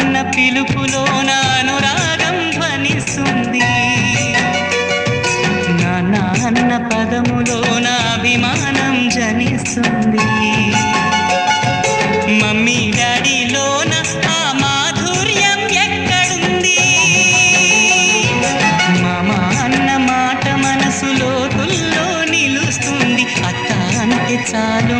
అన్న పిలుపులో అనురాగం ధ్వనిస్తుంది. నాన్న అన్న పదములోన అభిమానం జనిస్తుంది. మమ్మీ డాడీలో ఆ మాధుర్యం ఎక్కడుంది? మామ అన్న మాట మనసులో తుల్లో నిలుస్తుంది. అత్త అంటే చాలు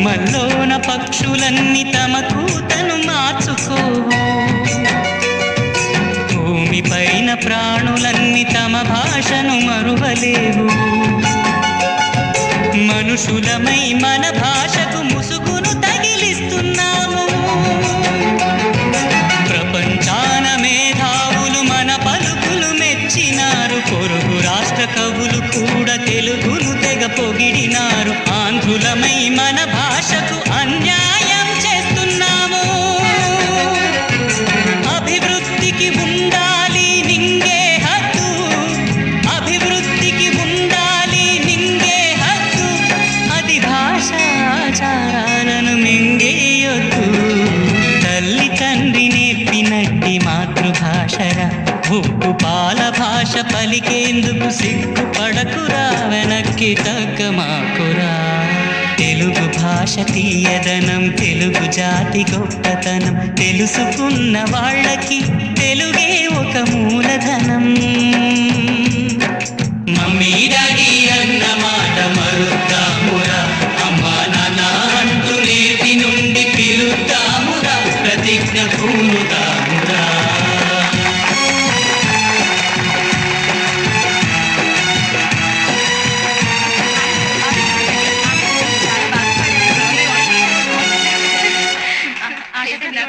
కొమ్మల్లోన పక్షులన్నీ తమ కూతను మార్చుకోవు భూమిపైన ప్రాణులన్నీ తమ భాషను మరువలేవు. మనుషులమై మన రాష్ట్ర కవులు కూడా తెలుగును తెగ పొగిడినారు. ఆంధ్రులమై మన భాషకు అన్యాయం చేస్తున్నాము. అభివృద్ధికి ఉండాలి నింగే హద్దు. అభివృద్ధికి ఉండాలి నింగే హద్దు. అది భాషాచారాలను మింగేయొద్దు. తల్లి తండ్రి నేర్పినట్టి మాతృభాషరా ఉప్పు పాల భాష పలికేందుకు సిగ్గుపడకురా వెనక్కి తగ్గమాకురా తెలుగు భాష తీయదనం తెలుగు జాతి గొప్పతనం తెలుసుకున్న వాళ్ళకి తెలుగే ఒక మూలధనం. మమ్మీ డాడీ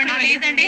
లేదండి